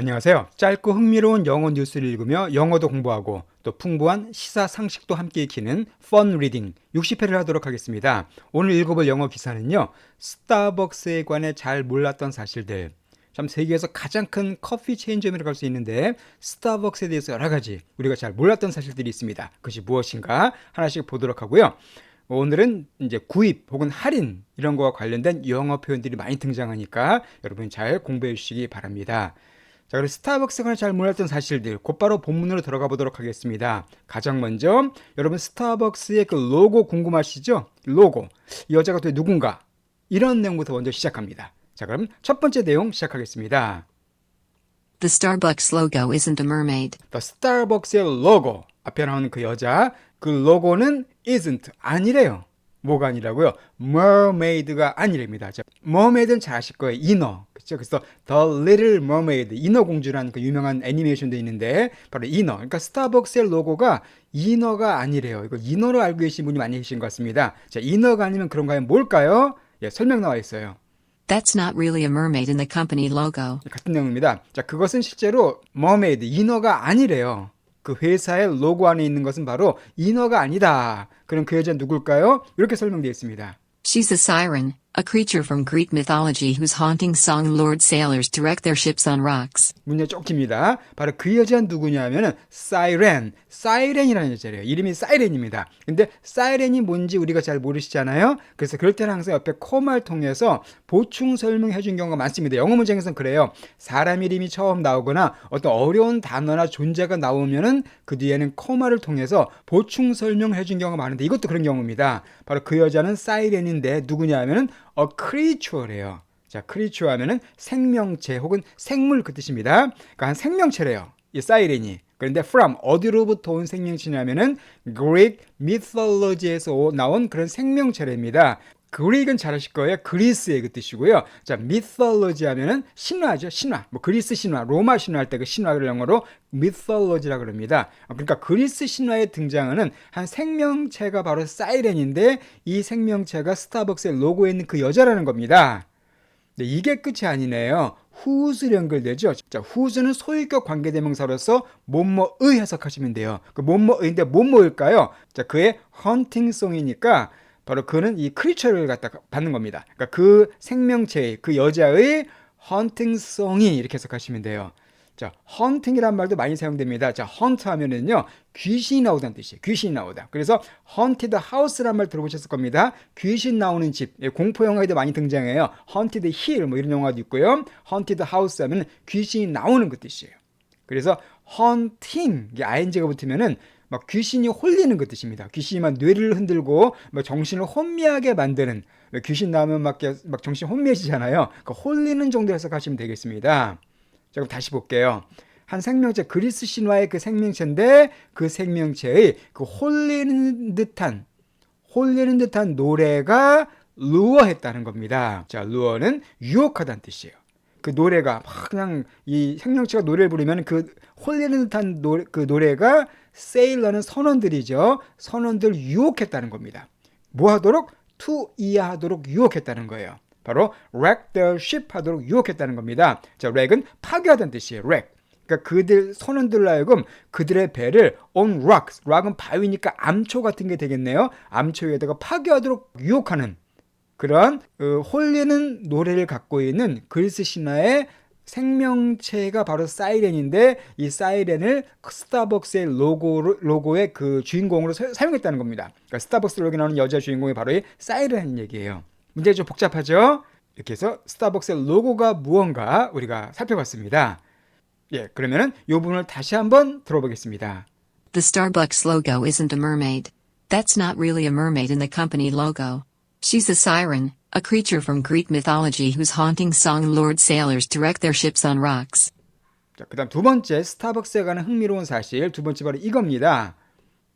안녕하세요. 짧고 흥미로운 영어 뉴스를 읽으며 영어도 공부하고 또 풍부한 시사 상식도 함께 익히는 펀 리딩 60회를 하도록 하겠습니다. 오늘 읽어볼 영어 기사는요. 스타벅스에 관해 잘 몰랐던 사실들. 참 세계에서 가장 큰 커피 체인점이라고 할 수 있는데 스타벅스에 대해서 여러 가지 우리가 잘 몰랐던 사실들이 있습니다. 그것이 무엇인가 하나씩 보도록 하고요. 오늘은 이제 구입 혹은 할인 이런 거와 관련된 영어 표현들이 많이 등장하니까 여러분 잘 공부해 주시기 바랍니다. 자, 그럼 스타벅스가 잘 몰랐던 사실들 곧바로 본문으로 들어가 보도록 하겠습니다. 가장 먼저 여러분 스타벅스의 그 로고 궁금하시죠? 로고. 이 여자가 도대체 누군가? 이런 내용부터 먼저 시작합니다. 자, 그럼 첫 번째 내용 시작하겠습니다. The Starbucks logo isn't a mermaid. The Starbucks의 로고 앞에 나오는 그 여자 그 로고는 isn't 아니래요. 뭐가 아니라고요? mermaid가 아니랍니다. 자, mermaid은 잘 아실 거예요. 인어. 그렇죠? 그래서 The Little Mermaid 인어 공주라는 그 유명한 애니메이션도 있는데 바로 인어. 그러니까 스타벅스의 로고가 인어가 아니래요. 이거 인어로 알고 계신 분이 많이 계신 것 같습니다. 자, 인어가 아니면 그런 가요? 뭘까요? 예, 설명 나와 있어요. That's not really a mermaid in the company logo. 같은 내용입니다. 자, 그것은 실제로 머메이드, 인어가 아니래요. 그 회사의 로고 안에 있는 것은 바로 인어가 아니다. 그럼 그 여자는 누굴까요? 이렇게 설명되어 있습니다. She's a siren, a creature from Greek mythology whose haunting song lured sailors to wreck their ships on rocks. 문제 쫓깁니다. 바로 그 여자는 누구냐면은 사이렌, 사이렌이라는 여자래요. 이름이 사이렌입니다. 근데 사이렌이 뭔지 우리가 잘 모르시잖아요. 그래서 그럴 때는 항상 옆에 코마를 통해서 보충 설명해 준 경우가 많습니다. 영어 문장에서는 그래요. 사람 이름이 처음 나오거나 어떤 어려운 단어나 존재가 나오면은 그 뒤에는 코마를 통해서 보충 설명해 준 경우가 많은데 이것도 그런 경우입니다. 바로 그 여자는 사이렌인데 누구냐 하면은 a creature래요. 자, 크리처 하면은 생명체 혹은 생물 그 뜻입니다. 그러니까 한 생명체래요. 이 사이렌이. 그런데 from 어디로부터 온 생명체냐면은 Greek mythology에서 나온 그런 생명체랍니다. 그릭은 잘 아실 거예요. 그리스의 그 뜻이고요. 자, mythology 하면은 신화죠. 신화. 뭐 그리스 신화, 로마 신화 할 때 그 신화를 영어로 mythology라 그럽니다. 그러니까 그리스 신화에 등장하는 한 생명체가 바로 사이렌인데 이 생명체가 스타벅스의 로고에 있는 그 여자라는 겁니다. 네, 이게 끝이 아니네요. who's로 연결되죠. 자, who's는 소유격 관계대명사로서 뭐뭐의 해석하시면 돼요. 그 뭐뭐의인데 뭐뭐일까요? 자, 그의 헌팅송이니까 바로 그는 이 크리처를 갖다 받는 겁니다. 그러니까 그 생명체의 그 여자의 헌팅송이 이렇게 해석하시면 돼요. 자, 헌팅이란 말도 많이 사용됩니다. 자, 헌트 하면은요, 귀신이 나오다는 뜻이에요. 귀신이 나오다. 그래서 헌티드 하우스란 말 들어보셨을 겁니다. 귀신 나오는 집. 예, 공포 영화에도 많이 등장해요. 헌티드 힐, 뭐 이런 영화도 있고요. 헌티드 하우스 하면 귀신이 나오는 그 뜻이에요. 그래서 헌팅, 이게 ing가 붙으면은 막 귀신이 홀리는 그 뜻입니다. 귀신이 막 뇌를 흔들고 막 정신을 혼미하게 만드는 왜 귀신 나오면 막, 막 정신 혼미해지잖아요. 그 홀리는 정도 해석하시면 되겠습니다. 자, 그럼 다시 볼게요. 한 생명체 그리스 신화의 그 생명체인데 그 생명체의 그 홀리는 듯한 홀리는 듯한 노래가 루어했다는 겁니다. 자, 루어는 유혹하다는 뜻이에요. 그 노래가 막 그냥 이 생명체가 노래를 부르면 그 홀리는 듯한 노래, 그 노래가 세일러는 선원들이죠. 선원들 유혹했다는 겁니다. 뭐 하도록? 투 이해하도록 유혹했다는 거예요. 바로 wreck the ship 하도록 유혹했다는 겁니다. 자, wreck은 파괴하다는 뜻이에요. wreck. 그러니까 그들 선원들로 하여금 그들의 배를 on rocks, rock은 바위니까 암초 같은 게 되겠네요. 암초 위에다가 파괴하도록 유혹하는 그런 그 홀리는 노래를 갖고 있는 그리스 신화의 생명체가 바로 사이렌인데 이 사이렌을 스타벅스의 로고 로고의 그 주인공으로 사, 용했다는 겁니다. 그러니까 스타벅스 로고에 나오는 여자 주인공이 바로 이 사이렌 얘기예요. 문제가 좀 복잡하죠? 이렇게 해서 스타벅스의 로고가 무언가 우리가 살펴봤습니다. 예, 그러면은 이 부분을 다시 한번 들어보겠습니다. The Starbucks logo isn't a mermaid. That's not really a mermaid in the company logo. She's a siren, a creature from Greek mythology whose haunting song lured sailors to wreck their ships on rocks. 자, 그다음 두 번째 스타벅스에 관한 흥미로운 사실 두 번째 바로 이겁니다.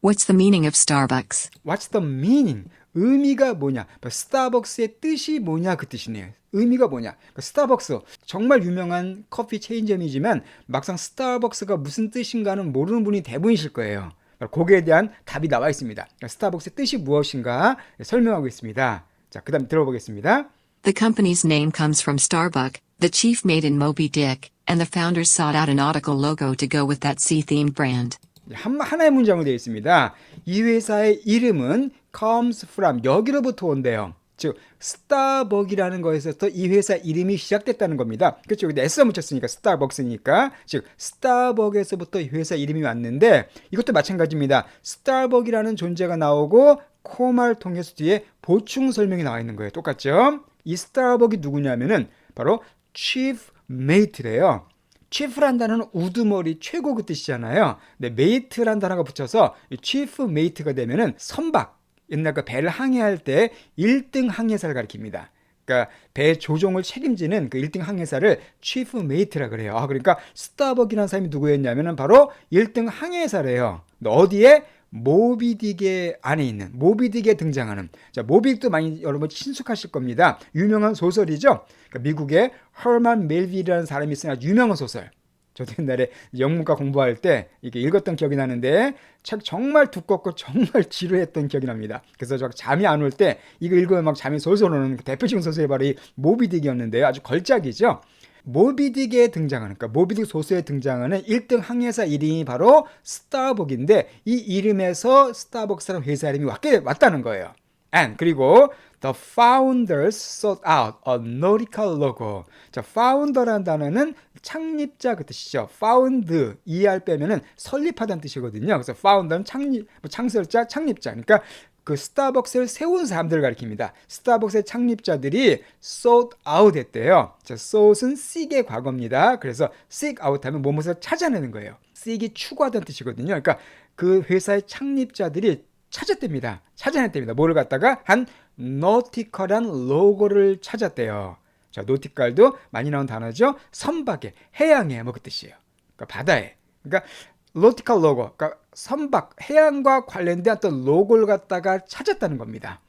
What's the meaning of Starbucks? What's the meaning? 의미가 뭐냐? 스타벅스의 뜻이 뭐냐 그 뜻이네요. 의미가 뭐냐? 스타벅스 정말 유명한 커피 체인점이지만 막상 스타벅스가 무슨 뜻인가는 모르는 분이 대부분이실 거예요. 거기에 대한 답이 나와 있습니다. 스타벅스의 뜻이 무엇인가 설명하고 있습니다. 자, 그다음 들어보겠습니다. The company's name comes from Starbuck, the chief mate in Moby Dick, and the founders sought out a nautical logo to go with that sea-themed brand. 한, 하나의 문장으로 되어 있습니다. 이 회사의 이름은 comes from 여기로부터 온대요. 즉 스타벅이라는 거에서부터 이 회사 이름이 시작됐다는 겁니다. 그렇죠. 근데 S 붙였으니까 스타벅스니까 즉 스타벅에서부터 이 회사 이름이 왔는데 이것도 마찬가지입니다. 스타벅이라는 존재가 나오고 코마를 통해서 뒤에 보충 설명이 나와 있는 거예요. 똑같죠? 이 스타벅이 누구냐면은 바로 chief mate래요. chief란 단어는 우두머리 최고 그 뜻이잖아요. 근데 mate란 단어가 붙여서 이 chief mate가 되면은 선박 옛날 그 배를 항해할 때 1등 항해사를 가리킵니다. 그러니까 배 조종을 책임지는 그 1등 항해사를 chief mate라 그래요. 아, 그러니까 스타벅이라는 사람이 누구였냐면은 바로 1등 항해사래요. 어디에 모비딕의 안에 있는 모비딕에 등장하는 자 모비딕도 많이 여러분 친숙하실 겁니다. 유명한 소설이죠. 그러니까 미국의 허만 멜빌이라는 사람이 쓴 아주 유명한 소설. 저도 옛날에 영문과 공부할 때 이게 읽었던 기억이 나는데 책 정말 두껍고 정말 지루했던 기억이 납니다. 그래서 저 잠이 안 올 때 이거 읽으면 막 잠이 솔솔 오는 그 대표적인 소설이 바로 이 모비딕이었는데요. 아주 걸작이죠. 모비딕에 등장하는 그러니까 모비딕 소설에 등장하는 1등 항해사 이름이 바로 스타벅인데 이 이름에서 스타벅스라는 회사 이름이 왔게 왔다는 거예요. And 그리고 the founders sought out a nautical logo. 자, founder라는 단어는 창립자 그 뜻이죠. found er 빼면은 설립하다는 뜻이거든요. 그래서 founder는 창립 뭐 창설자, 창립자. 그러니까 그 스타벅스를 세운 사람들을 가리킵니다. 스타벅스의 창립자들이 sought out 했대요. 자, sought은 seek의 과거입니다. 그래서 seek out 하면 무엇을 찾아내는 거예요. seek이 추구하다는 뜻이거든요. 그러니까 그 회사의 창립자들이 찾았답니다. 찾아냈답니다. 뭐를 갖다가 한 노티컬한 로고를 찾았대요. 자, 노티컬도 많이 나온 단어죠. 선박에, 해양에 뭐 그 뜻이에요. 그러니까 바다에. 그러니까 노티컬 로고, 그러니까 선박, 해양과 관련된 어떤 로고를 갖다가 찾았다는 겁니다.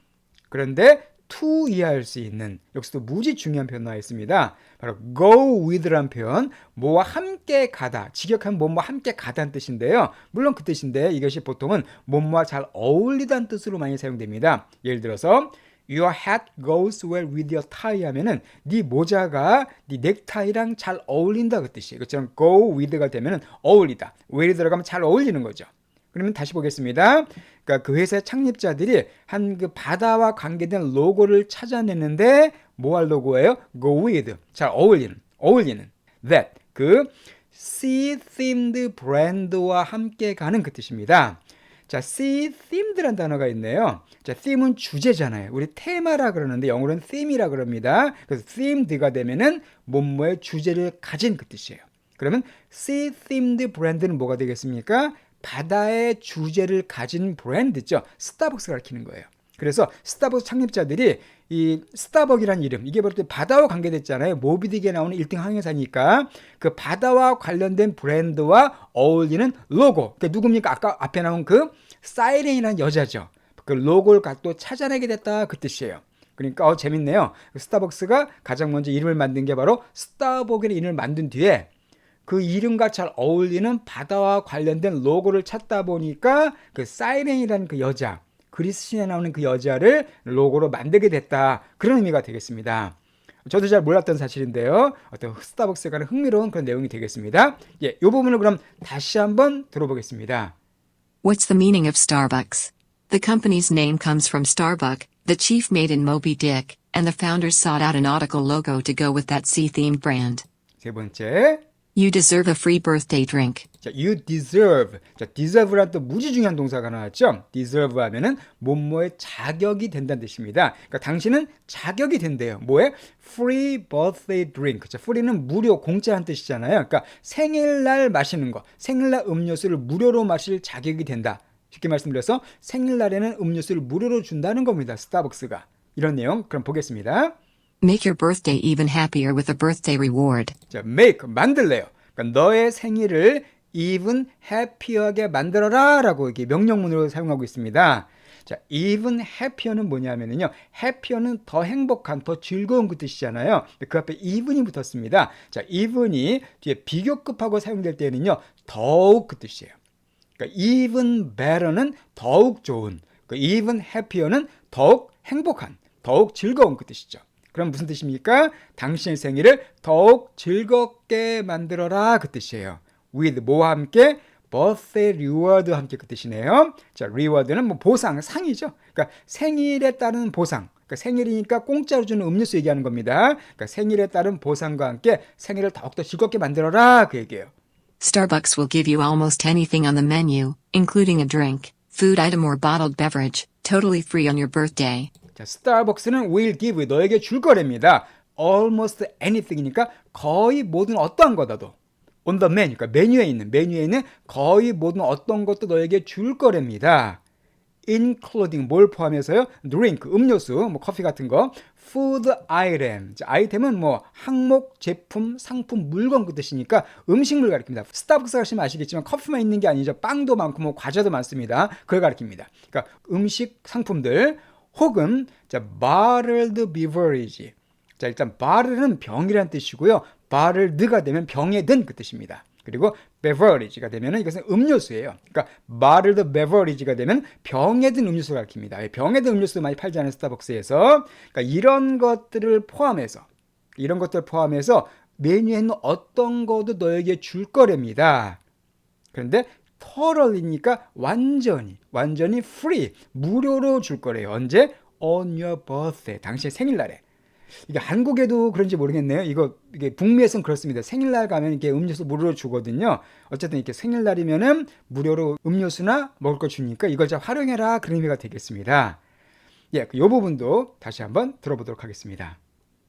그런데 to 이해할 수 있는 여기서도 무지 중요한 표현 나와 있습니다. 바로 go with란 표현, 뭐와 함께 가다, 직역하면 뭐뭐 함께 가다는 뜻인데요. 물론 그 뜻인데 이것이 보통은 뭐뭐와 잘 어울리다는 뜻으로 많이 사용됩니다. 예를 들어서 Your hat goes well with your tie 하면은 네 모자가 네 넥타이랑 잘 어울린다 그 뜻이에요. 그처럼 go with가 되면은 어울리다. well이 들어가면 잘 어울리는 거죠. 그러면 다시 보겠습니다. 그러니까 그 회사의 창립자들이 한 그 바다와 관계된 로고를 찾아내는데 뭐할 로고예요? Go with. 잘 어울리는, 어울리는. That. 그 sea themed 브랜드와 함께 가는 그 뜻입니다. 자, sea themed란 단어가 있네요. 자, theme은 주제잖아요. 우리 테마라 그러는데 영어로는 theme이라 그럽니다. 그래서 themed가 되면은 뭐뭐의 주제를 가진 그 뜻이에요. 그러면 sea themed 브랜드는 뭐가 되겠습니까? 바다의 주제를 가진 브랜드죠. 스타벅스 가리키는 거예요. 그래서 스타벅스 창립자들이 이 스타벅이라는 이름 이게 바로 바다와 관계됐잖아요. 모비딕에 나오는 1등 항해사니까 그 바다와 관련된 브랜드와 어울리는 로고. 그 누굽니까? 아까 앞에 나온 그 사이렌이라는 여자죠. 그 로고를 또 찾아내게 됐다 그 뜻이에요. 그러니까 어 재밌네요. 스타벅스가 가장 먼저 이름을 만든 게 바로 스타벅이라는 이름을 만든 뒤에 그 이름과 잘 어울리는 바다와 관련된 로고를 찾다 보니까 그 사이렌이라는 그 여자, 그리스 신에 나오는 그 여자를 로고로 만들게 됐다. 그런 의미가 되겠습니다. 저도 잘 몰랐던 사실인데요. 어떤 스타벅스에 관한 흥미로운 그런 내용이 되겠습니다. 예, 이 부분을 그럼 다시 한번 들어보겠습니다. What's the meaning of Starbucks? The company's name comes from Starbuck, the chief mate in Moby Dick, and the founders sought out a nautical logo to go with that sea-themed brand. 세 번째, You deserve a free birthday drink. 자, you deserve. 자, deserve란 또 무지 중요한 동사가 나왔죠. deserve 하면은 뭐뭐의 자격이 된다는 뜻입니다. 그러니까 당신은 자격이 된대요. 뭐에? free birthday drink. 자, free는 무료, 공짜란 뜻이잖아요. 그러니까 생일날 마시는 거, 생일날 음료수를 무료로 마실 자격이 된다. 쉽게 말씀드려서 생일날에는 음료수를 무료로 준다는 겁니다. 스타벅스가. 이런 내용 그럼 보겠습니다. Make your birthday even happier with a birthday reward. 자, make 만들래요. 그러니까 너의 생일을 even happy하게 만들어라 라고 이렇게 명령문으로 사용하고 있습니다. 자, even happier는 뭐냐면요. happier는 더 행복한, 더 즐거운 그 뜻이잖아요. 그 앞에 even이 붙었습니다. 자, even이 뒤에 비교급하고 사용될 때는요. 더욱 그 뜻이에요. 그러니까 even better는 더욱 좋은, 그 even happier는 더욱 행복한, 더욱 즐거운 그 뜻이죠. 그럼 무슨 뜻입니까? 당신의 생일을 더욱 즐겁게 만들어라 그 뜻이에요. With 뭐와 함께 birthday reward와 함께 그 뜻이네요. 자, reward는 뭐 보상, 상이죠. 그러니까 생일에 따른 보상. 그러니까 생일이니까 공짜로 주는 음료수 얘기하는 겁니다. 그러니까 생일에 따른 보상과 함께 생일을 더욱더 즐겁게 만들어라 그 얘기예요. Starbucks will give you almost anything on the menu, including a drink, food item, or bottled beverage, totally free on your birthday. 자, 스타벅스는 will give 너에게 줄 거랍니다. almost anything이니까 거의 모든 어떠한 거다도 on the menu, 그러니까 메뉴에 있는 메뉴에 있는 거의 모든 어떤 것도 너에게 줄 거랍니다. including 뭘 포함해서요? drink 음료수, 뭐 커피 같은 거, food item. 자, 아이템은 뭐 항목, 제품, 상품, 물건 그 뜻이니까 음식물 가리킵니다. 스타벅스 가시면 아시겠지만 커피만 있는 게 아니죠. 빵도 많고 뭐 과자도 많습니다. 그걸 가리킵니다. 그러니까 음식 상품들 혹은 자, bottled beverage. 자, 일단 bottle는 병이라는 뜻이고요. bottled가 되면 병에 든 그 뜻입니다. 그리고 beverage가 되면 이것은 음료수예요. 그러니까 bottled beverage가 되면 병에 든 음료수를 가리킵니다. 병에 든 음료수 많이 팔잖아요, 스타벅스에서. 그러니까 이런 것들을 포함해서 이런 것들을 포함해서 메뉴에 있는 어떤 것도 너에게 줄 거랍니다. 그런데 thoroughly니까 완전히 완전히 free 무료로 줄 거래요. 언제? on your birthday 당신의 생일날에. 이게 한국에도 그런지 모르겠네요. 이거 이게 북미에서는 그렇습니다. 생일날 가면 이렇게 음료수 무료로 주거든요. 어쨌든 이렇게 생일날이면은 무료로 음료수나 먹을 거 주니까 이걸 잘 활용해라 그런 의미가 되겠습니다. 예, 그요 부분도 다시 한번 들어보도록 하겠습니다.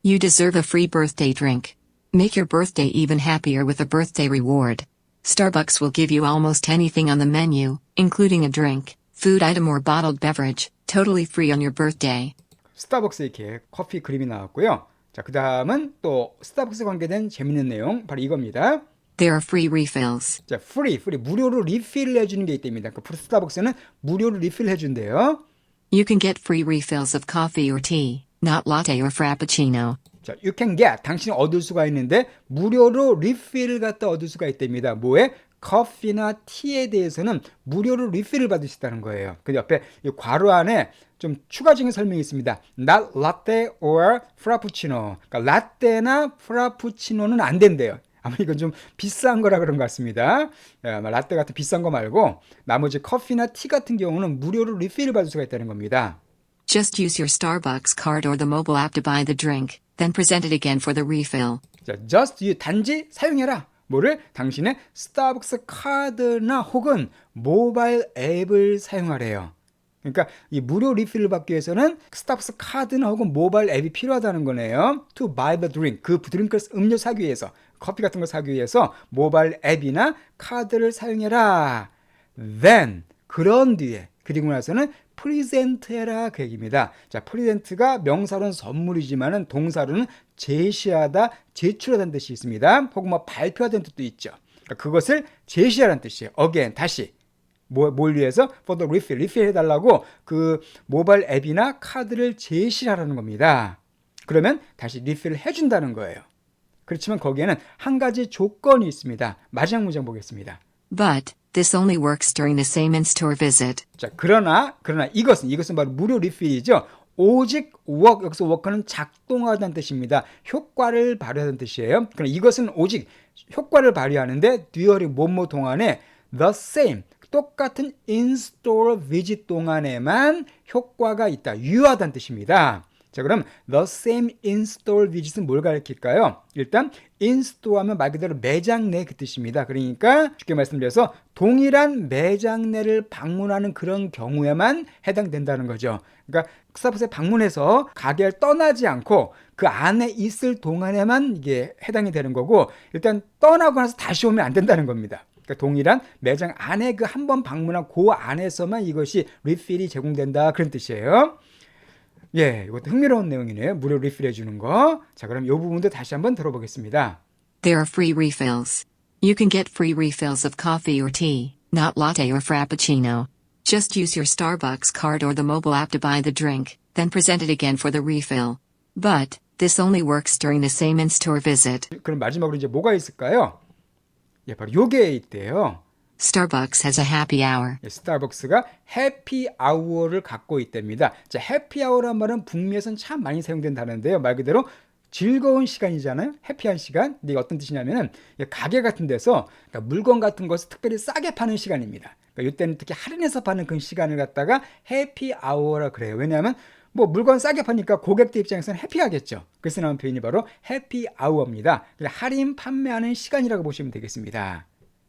You deserve a free birthday drink. Make your birthday even happier with a birthday reward. Starbucks will give you almost anything on the menu, including a drink, food item, or bottled beverage, totally free on your birthday. 스타벅스 이렇게 커피 그림이 나왔고요. 자, 그 다음은 또 스타벅스 관계된 재밌는 내용 바로 이겁니다. There are free refills. 자, 프리, 프리 무료로 리필을 해주는 게 있답니다. 그 스타벅스는 무료로 리필 해준대요. You can get free refills of coffee or tea, not latte or frappuccino. 자, you can get 당신이 얻을 수가 있는데 무료로 리필을 갖다 얻을 수가 있답니다. 뭐에? 커피나 티에 대해서는 무료로 리필을 받을 수 있다는 거예요. 그 옆에 이 괄호 안에 좀 추가적인 설명이 있습니다. Not latte or frappuccino. 그러니까 라떼나 프라푸치노는 안 된대요. 아마 이건 좀 비싼 거라 그런 것 같습니다. 예, 라떼 같은 비싼 거 말고 나머지 커피나 티 같은 경우는 무료로 리필을 받을 수가 있다는 겁니다. Just use your Starbucks card or the mobile app to buy the drink, then present it again for the refill. 자, just you 단지 사용해라. 뭐를 당신의 스타벅스 카드나 혹은 모바일 앱을 사용하래요. 그러니까 이 무료 리필을 받기 위해서는 스타벅스 카드나 혹은 모바일 앱이 필요하다는 거네요. To buy the drink. 그 드링크를 음료 사기 위해서 커피 같은 걸 사기 위해서 모바일 앱이나 카드를 사용해라. Then 그런 뒤에 그리고 나서는 프리젠트해라 그 얘기입니다. 자, 프리젠트가 명사로는 선물이지만은 동사로는 제시하다, 제출하다는 뜻이 있습니다. 혹은 뭐 발표하다는 뜻도 있죠. 그러니까 그것을 제시하라는 뜻이에요. again 다시 뭐, 뭘 위해서? for the refill, 리필 해달라고 그 모바일 앱이나 카드를 제시하라는 겁니다. 그러면 다시 리필을 해준다는 거예요. 그렇지만 거기에는 한 가지 조건이 있습니다. 마지막 문장 보겠습니다. But, this only works during the same in-store visit. 자, 그러나, 그러나 이것은, 이것은 바로 무료 리필이죠. 오직 work, 여기서 work는 작동하다는 뜻입니다. 효과를 발휘하는 뜻이에요. 그럼 이것은 오직 효과를 발휘하는데 듀얼이 뭐뭐 동안에 the same, 똑같은 in-store visit 동안에만 효과가 있다. 유효하다는 뜻입니다. 자, 그럼 the same in-store visit은 뭘 가리킬까요? 일단 in-store 하면 말 그대로 매장 내 그 뜻입니다. 그러니까 쉽게 말씀드려서 동일한 매장 내를 방문하는 그런 경우에만 해당된다는 거죠. 그러니까 스타벅스에 방문해서 가게를 떠나지 않고 그 안에 있을 동안에만 이게 해당이 되는 거고 일단 떠나고 나서 다시 오면 안 된다는 겁니다. 그러니까 동일한 매장 안에 그 한 번 방문한 그 안에서만 이것이 리필이 제공된다 그런 뜻이에요. 예, 이것도 흥미로운 내용이네요. 무료 리필해 주는 거. 자, 그럼 이 부분도 다시 한번 들어보겠습니다. There are free refills. You can get free refills of coffee or tea, not latte or frappuccino. Just use your Starbucks card or the mobile app to buy the drink, then present it again for the refill. But, this only works during the same in-store visit. 그럼 마지막으로 이제 뭐가 있을까요? 예, 바로 요게 있대요. Starbucks has a happy hour. 예, 스타벅스가 해피 아워를 갖고 있답니다. 자, 해피 아워란 말은 북미에선 참 많이 사용된다는데요. 말 그대로 즐거운 시간이잖아요. 해피한 시간. 근데 이게 어떤 뜻이냐면은 이 가게 같은 데서 그러니까 물건 같은 것을 특별히 싸게 파는 시간입니다. 그러니까 이때는 특히 할인해서 파는 그 시간을 갖다가 해피 아워라 그래요. 왜냐하면 뭐 물건 싸게 파니까 고객들 입장에서는 해피하겠죠. 그래서 나온 표현이 바로 해피 아워입니다. 할인 판매하는 시간이라고 보시면 되겠습니다.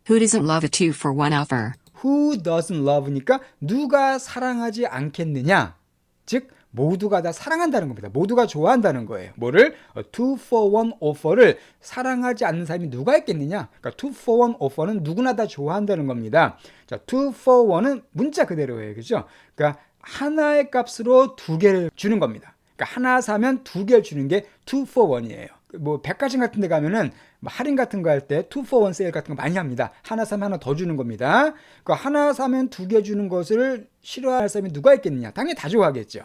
Who doesn't love a two for one offer? Who doesn't love니까 누가 사랑하지 않겠느냐? 즉 모두가 다 사랑한다는 겁니다. 모두가 좋아한다는 거예요. 뭐를 어, two for one offer를 사랑하지 않는 사람이 누가 있겠느냐? 그러니까 two for one offer는 누구나 다 좋아한다는 겁니다. 자, two for one은 문자 그대로예요. 그죠? 그러니까 하나의 값으로 두 개를 주는 겁니다. 그러니까 하나 사면 두 개를 주는 게 two for one이에요. 뭐 백화점 같은 데 가면은 뭐 할인 같은 거 할때투 for 원 세일 같은 거 많이 합니다. 하나 사면 하나 더 주는 겁니다. 그 하나 사면 두 개 주는 것을 싫어할 사람이 누가 있겠느냐? 당연히 다 좋아하겠죠.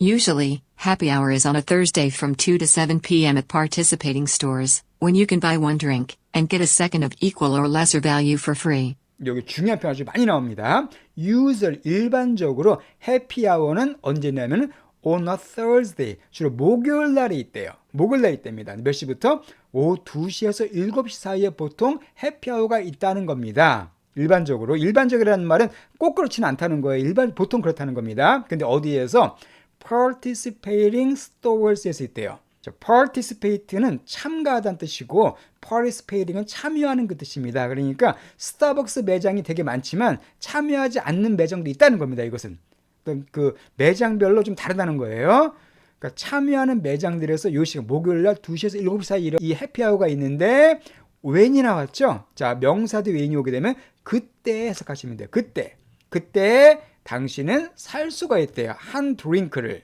Usually, happy hour is on a Thursday from 2 to 7 p.m. at participating stores, when you can buy one drink and get a second of equal or lesser value for free. 여기 중요한 표현 아주 많이 나옵니다. usual 일반적으로 해피 아워는 언제냐면은 on a Thursday 주로 목요일 날에 있대요. 목요일 날에 있답니다. 몇 시부터? 오후 2시에서 7시 사이에 보통 해피 아워가 있다는 겁니다. 일반적으로 일반적이라는 말은 꼭 그렇지는 않다는 거예요. 일반 보통 그렇다는 겁니다. 근데 어디에서 participating stores에서 있대요. 자, participate는 참가하다는 뜻이고 participating은 참여하는 그 뜻입니다. 그러니까 스타벅스 매장이 되게 많지만 참여하지 않는 매장도 있다는 겁니다. 이것은 그- 그 매장별로 좀 다르다는 거예요. 그러니까 참여하는 매장들에서 요 시간 목요일 날 2시에서 7시 사이 이 해피아워가 있는데 웬이 나왔죠? 자, 명사도 웬이 오게 되면 그때 해석하시면 돼요. 그때. 그때 당신은 살 수가 있대요. 한 드링크를.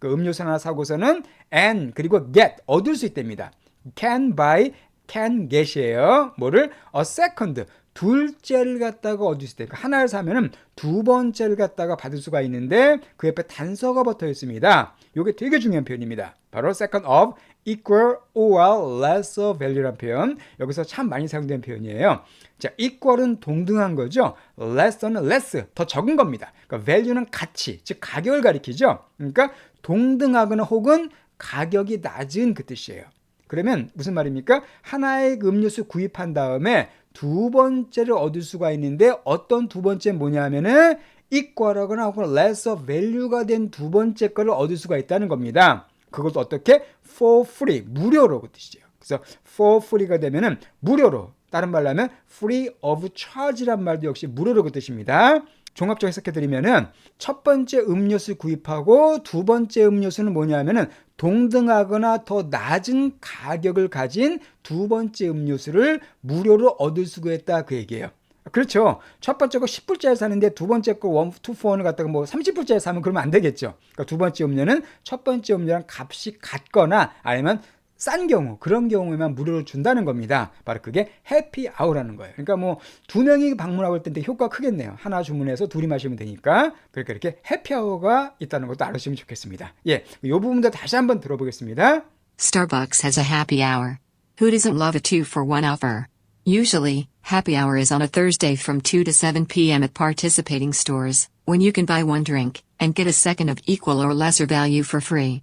그 음료수 하나 사고서는 and 그리고 get 얻을 수 있답니다. can buy, can get이에요. 뭐를 a second 둘째를 갖다가 얻을 수 있다. 하나를 사면은 두 번째를 갖다가 받을 수가 있는데 그 옆에 단서가 붙어 있습니다. 이게 되게 중요한 표현입니다. 바로 second of equal or lesser value란 표현. 여기서 참 많이 사용된 표현이에요. 자, equal은 동등한 거죠. lesser는 less, 더 적은 겁니다. 그러니까 value는 가치, 즉 가격을 가리키죠. 그러니까 동등하거나 혹은 가격이 낮은 그 뜻이에요. 그러면 무슨 말입니까? 하나의 그 음료수 구입한 다음에 두 번째를 얻을 수가 있는데 어떤 두 번째 뭐냐면은 equal하거나 혹은 lesser value가 된 두 번째 거를 얻을 수가 있다는 겁니다. 그것도 어떻게? for free, 무료로 그 뜻이죠. 그래서 for free가 되면은 무료로 다른 말로 하면 free of charge란 말도 역시 무료로 그 뜻입니다. 종합적으로 해석해 드리면은 첫 번째 음료수 구입하고 두 번째 음료수는 뭐냐면은 동등하거나 더 낮은 가격을 가진 두 번째 음료수를 무료로 얻을 수가 있다 그 얘기예요. 그렇죠. 첫 번째 거 10불짜리 사는데 두 번째 거 원, 투, 포원을 갖다가 뭐 30불짜리 사면 그러면 안 되겠죠. 그러니까 두 번째 음료는 첫 번째 음료랑 값이 같거나 아니면 싼 경우 그런 경우에만 무료로 준다는 겁니다. 바로 그게 해피 아워라는 거예요. 그러니까 뭐 두 명이 방문하고 올 텐데 효과가 크겠네요. 하나 주문해서 둘이 마시면 되니까 그러니까 이렇게 해피 아워가 있다는 것도 알아주시면 좋겠습니다. 예, 이 부분도 다시 한번 들어보겠습니다. Starbucks has a happy hour. Who doesn't love a two for one offer? Usually, happy hour is on a Thursday from 2 to 7 p.m. at participating stores, when you can buy one drink and get a second of equal or lesser value for free.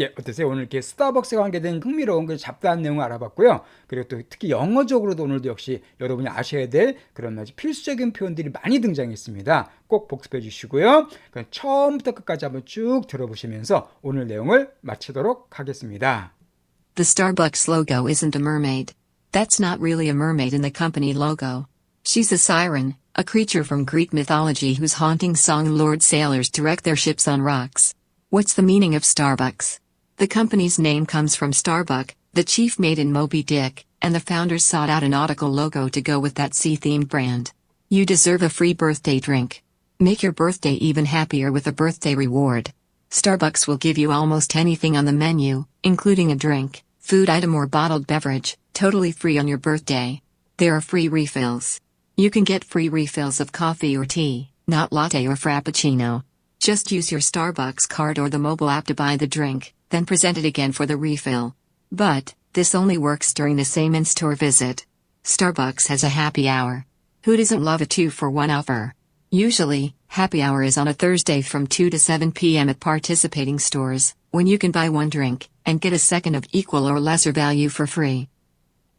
예, 어떠세요? 오늘 이렇게 스타벅스와 관계된 흥미로운 그 잡다한 내용을 알아봤고요. 그리고 또 특히 영어적으로도 오늘도 역시 여러분이 아셔야 될 그런 아주 필수적인 표현들이 많이 등장했습니다. 꼭 복습해 주시고요. 그럼 처음부터 끝까지 한번 쭉 들어보시면서 오늘 내용을 마치도록 하겠습니다. The Starbucks logo isn't a mermaid. That's not really a mermaid in the company logo. She's a siren, a creature from Greek mythology whose haunting song lured sailors to wreck their ships on rocks. What's the meaning of Starbucks? The company's name comes from Starbuck, the chief mate in Moby Dick, and the founders sought out a nautical logo to go with that sea-themed brand. You deserve a free birthday drink. Make your birthday even happier with a birthday reward. Starbucks will give you almost anything on the menu, including a drink, food item or bottled beverage, totally free on your birthday. There are free refills. You can get free refills of coffee or tea, not latte or frappuccino. Just use your Starbucks card or the mobile app to buy the drink, then present it again for the refill. But, this only works during the same in-store visit. Starbucks has a happy hour. Who doesn't love a two for one offer? Usually, happy hour is on a Thursday from 2 to 7 p.m. at participating stores, when you can buy one drink and get a second of equal or lesser value for free.